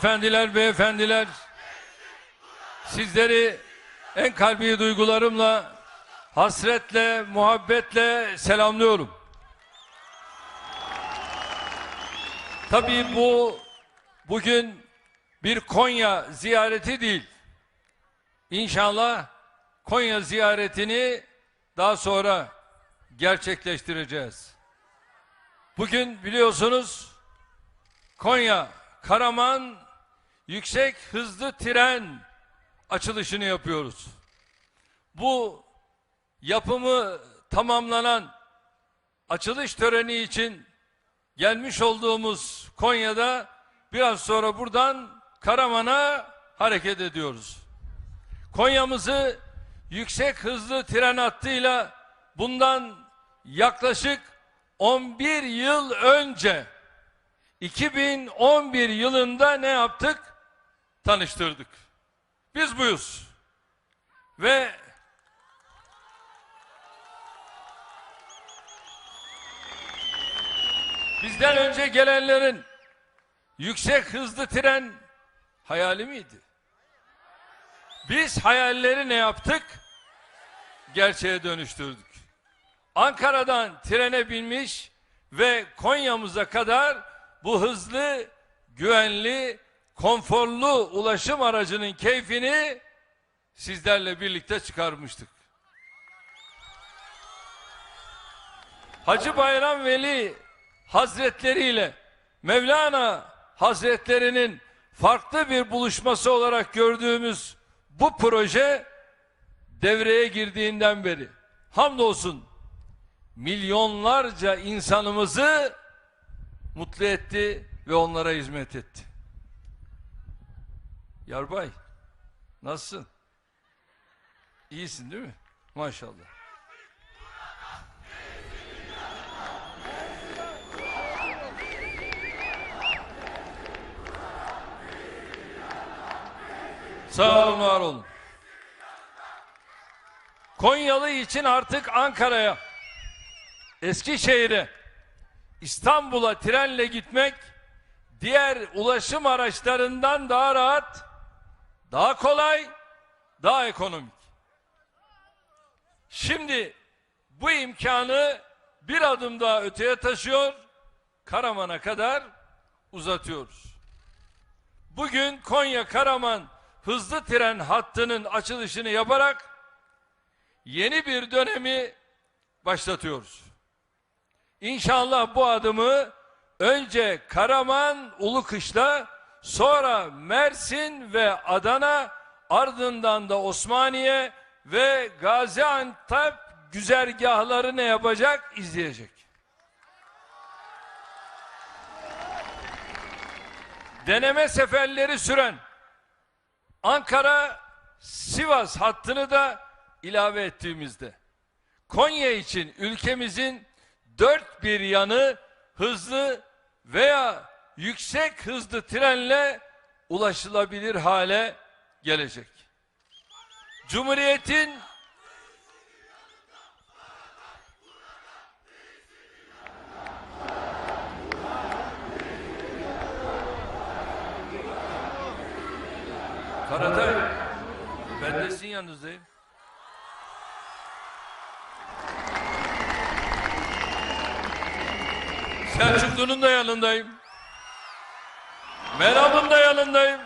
Efendiler, beyefendiler, sizleri en kalbi duygularımla, hasretle, muhabbetle selamlıyorum. Tabii bu bugün bir Konya ziyareti değil. İnşallah Konya ziyaretini daha sonra gerçekleştireceğiz. Bugün biliyorsunuz Konya Karaman yüksek hızlı tren açılışını yapıyoruz. Bu yapımı tamamlanan açılış töreni için gelmiş olduğumuz Konya'da biraz sonra buradan Karaman'a hareket ediyoruz. Konya'mızı yüksek hızlı tren hattıyla bundan yaklaşık 11 yıl önce 2011 yılında ne yaptık? Tanıştırdık. Biz buyuz. Ve bizden önce gelenlerin yüksek hızlı tren hayali miydi? Biz hayalleri ne yaptık? Gerçeğe dönüştürdük. Ankara'dan trene binmiş ve Konya'mıza kadar bu hızlı, güvenli, konforlu ulaşım aracının keyfini sizlerle birlikte çıkarmıştık. Hacı Bayram Veli Hazretleri ile Mevlana Hazretlerinin farklı bir buluşması olarak gördüğümüz bu proje devreye girdiğinden beri hamdolsun milyonlarca insanımızı mutlu etti ve onlara hizmet etti. Yarbay, nasılsın? İyisin değil mi? Maşallah. Sağ olun, var olun. Konyalı için artık Ankara'ya, Eskişehir'e, İstanbul'a trenle gitmek diğer ulaşım araçlarından daha rahat, daha kolay, daha ekonomik. Şimdi bu imkanı bir adım daha öteye taşıyor, Karaman'a kadar uzatıyoruz. Bugün Konya Karaman hızlı tren hattının açılışını yaparak yeni bir dönemi başlatıyoruz. İnşallah bu adımı önce Karaman, Ulukışla, sonra Mersin ve Adana, ardından da Osmaniye ve Gaziantep güzergahları ne yapacak? izleyecek. Deneme seferleri süren Ankara Sivas hattını da ilave ettiğimizde Konya için ülkemizin dört bir yanı hızlı veya yüksek hızlı trenle ulaşılabilir hale gelecek. Cumhuriyetin Karatay, ben de sizin yanınızdayım. Selçuklu'nun da yanındayım. Meral'ın da yanındayım.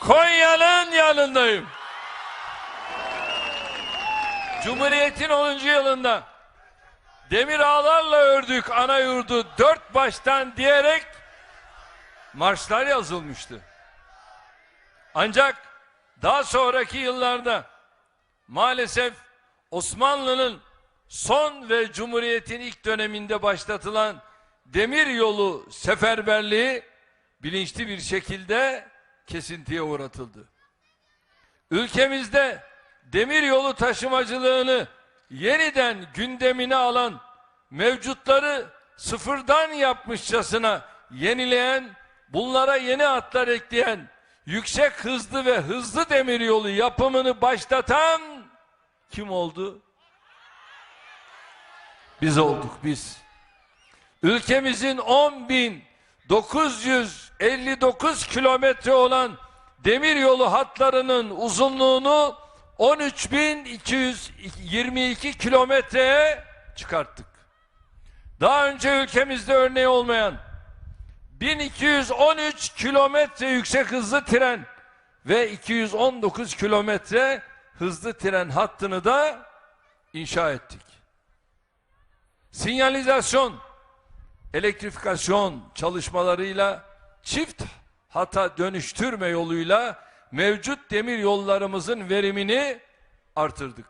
Konya'nın yanındayım. Cumhuriyet'in 10. yılında demir ağlarla ördük ana yurdu dört baştan diyerek marşlar yazılmıştı. Ancak daha sonraki yıllarda maalesef Osmanlı'nın son ve Cumhuriyet'in ilk döneminde başlatılan demir yolu seferberliği bilinçli bir şekilde kesintiye uğratıldı. Ülkemizde demir yolu taşımacılığını yeniden gündemine alan mevcutları sıfırdan yapmışçasına yenileyen, bunlara yeni hatlar ekleyen, yüksek hızlı ve hızlı demir yolu yapımını başlatan kim oldu? Biz olduk biz. Ülkemizin 10 bin 959 kilometre olan demiryolu hatlarının uzunluğunu 13.222 kilometreye çıkarttık. Daha önce ülkemizde örneği olmayan 1213 kilometre yüksek hızlı tren ve 219 kilometre hızlı tren hattını da inşa ettik. Sinyalizasyon, elektrifikasyon çalışmalarıyla çift hata dönüştürme yoluyla mevcut demir yollarımızın verimini artırdık.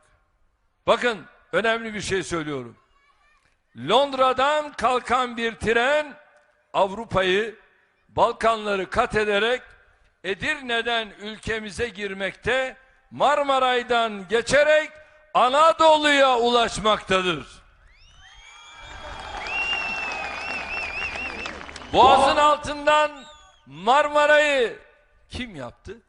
Bakın önemli bir şey söylüyorum. Londra'dan kalkan bir tren Avrupa'yı, Balkanları kat ederek Edirne'den ülkemize girmekte, Marmaray'dan geçerek Anadolu'ya ulaşmaktadır. Boğazın altından Marmaray'ı kim yaptı?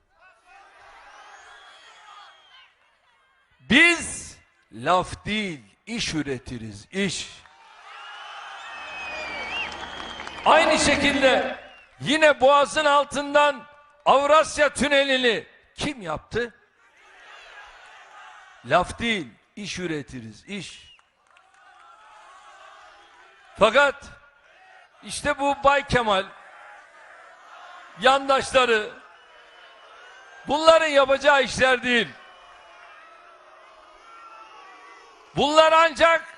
Biz laf değil, iş üretiriz, iş. Aynı şekilde yine boğazın altından Avrasya Tüneli'ni kim yaptı? Laf değil, iş üretiriz, iş. Fakat işte bu Bay Kemal yandaşları bunların yapacağı işler değil. Bunlar ancak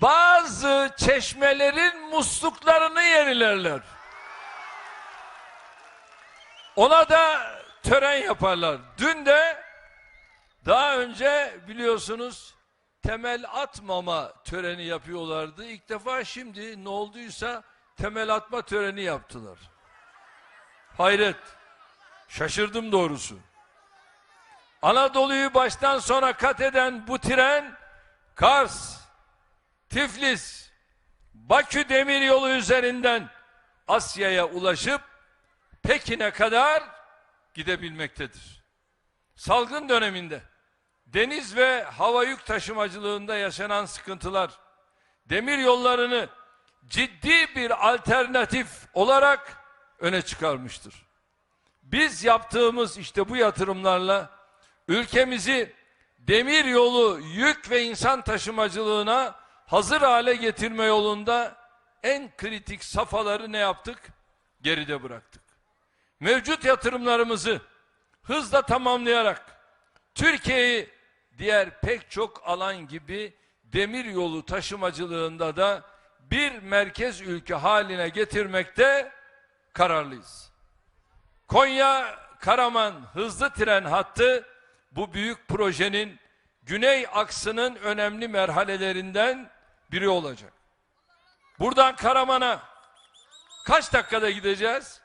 bazı çeşmelerin musluklarını yenilerler. Ona da tören yaparlar. Dün de daha önce biliyorsunuz temel atmama töreni yapıyorlardı. İlk defa şimdi ne olduysa temel atma töreni yaptılar. Hayret. Şaşırdım doğrusu. Anadolu'yu baştan sona kat eden bu tren Kars, Tiflis, Bakü demiryolu üzerinden Asya'ya ulaşıp Pekin'e kadar gidebilmektedir. Salgın döneminde deniz ve hava yük taşımacılığında yaşanan sıkıntılar demir yollarını ciddi bir alternatif olarak öne çıkarmıştır. Biz yaptığımız işte bu yatırımlarla ülkemizi demir yolu yük ve insan taşımacılığına hazır hale getirme yolunda en kritik safhaları ne yaptık? Geride bıraktık. Mevcut yatırımlarımızı hızla tamamlayarak Türkiye'yi diğer pek çok alan gibi demir yolu taşımacılığında da bir merkez ülke haline getirmekte kararlıyız. Konya Karaman hızlı tren hattı bu büyük projenin güney aksının önemli merhalelerinden biri olacak. Buradan Karaman'a kaç dakikada gideceğiz?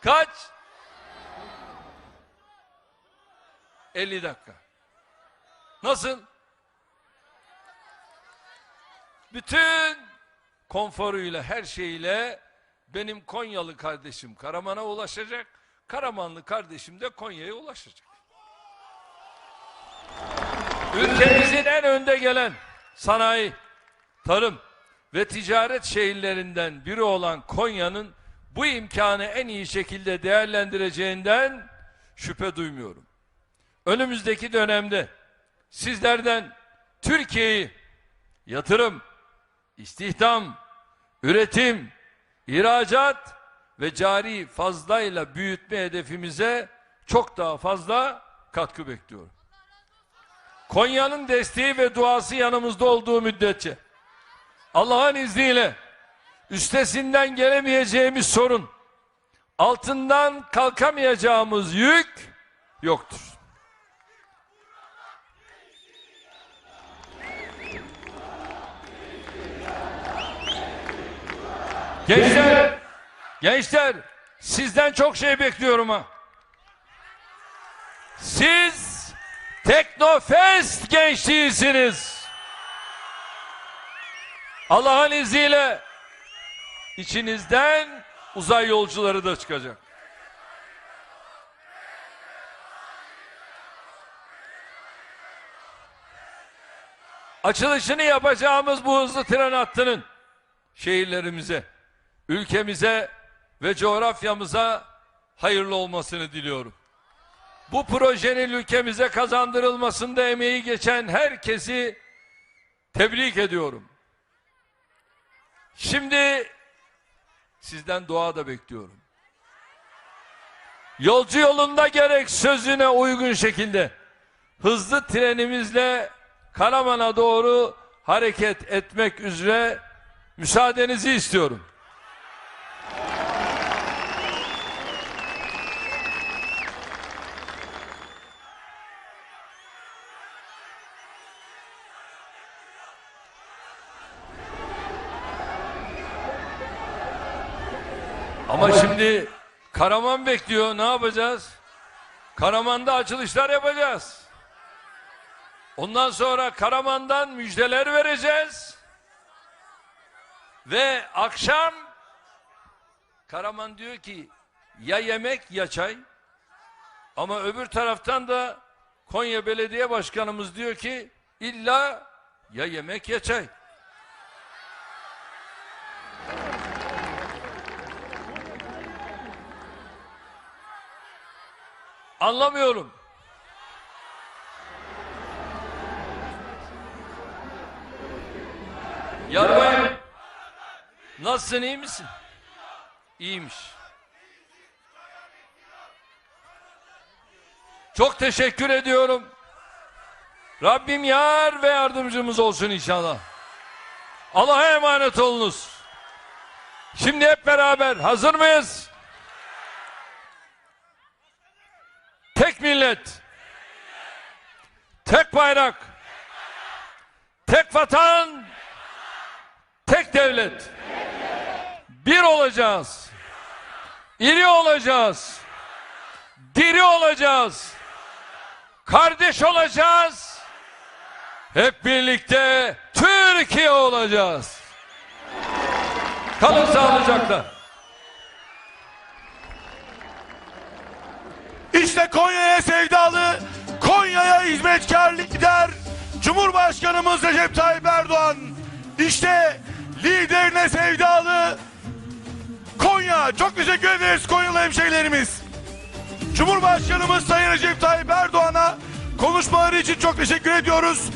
Kaç? 50 dakika. Nasıl? Bütün konforuyla, her şeyiyle benim Konyalı kardeşim Karaman'a ulaşacak. Karamanlı kardeşim de Konya'ya ulaşacak. Ülkemizin en önde gelen sanayi, tarım ve ticaret şehirlerinden biri olan Konya'nın bu imkanı en iyi şekilde değerlendireceğinden şüphe duymuyorum. Önümüzdeki dönemde sizlerden Türkiye'yi yatırım, istihdam, üretim, ihracat ve cari fazlayla büyütme hedefimize çok daha fazla katkı bekliyorum. Konya'nın desteği ve duası yanımızda olduğu müddetçe Allah'ın izniyle üstesinden gelemeyeceğimiz sorun, altından kalkamayacağımız yük yoktur. Gençler, gençler sizden çok şey bekliyorum ha. Siz Teknofest gençliğisiniz. Allah'ın izniyle içinizden uzay yolcuları da çıkacak. Açılışını yapacağımız bu hızlı tren hattının şehirlerimize, ülkemize ve coğrafyamıza hayırlı olmasını diliyorum. Bu projenin ülkemize kazandırılmasında emeği geçen herkesi tebrik ediyorum. Şimdi sizden dua da bekliyorum. Yolcu yolunda gerek sözüne uygun şekilde hızlı trenimizle Karaman'a doğru hareket etmek üzere müsaadenizi istiyorum. Ama şimdi Karaman bekliyor. Ne yapacağız? Karaman'da açılışlar yapacağız. Ondan sonra Karaman'dan müjdeler vereceğiz. Ve akşam Karaman diyor ki ya yemek ya çay. Ama öbür taraftan da Konya Belediye Başkanımız diyor ki illa ya yemek ya çay. Anlamıyorum. Yarbayım. Nasılsın iyi misin? İyiymiş. Çok teşekkür ediyorum. Rabbim yar ve yardımcımız olsun inşallah. Allah'a emanet olunuz. Şimdi hep beraber hazır mıyız? Tek millet. Tek bayrak. Tek vatan. Tek devlet. Bir olacağız. İri olacağız. Diri olacağız. Kardeş olacağız. Hep birlikte Türkiye olacağız. Kalın sağlıcakla. İşte Konya'ya sevdalı, Konya'ya hizmetkar lider Cumhurbaşkanımız Recep Tayyip Erdoğan. İşte liderine sevdalı Konya. Çok teşekkür ederiz Konyalı hemşehrilerimiz. Cumhurbaşkanımız Sayın Recep Tayyip Erdoğan'a konuşmaları için çok teşekkür ediyoruz.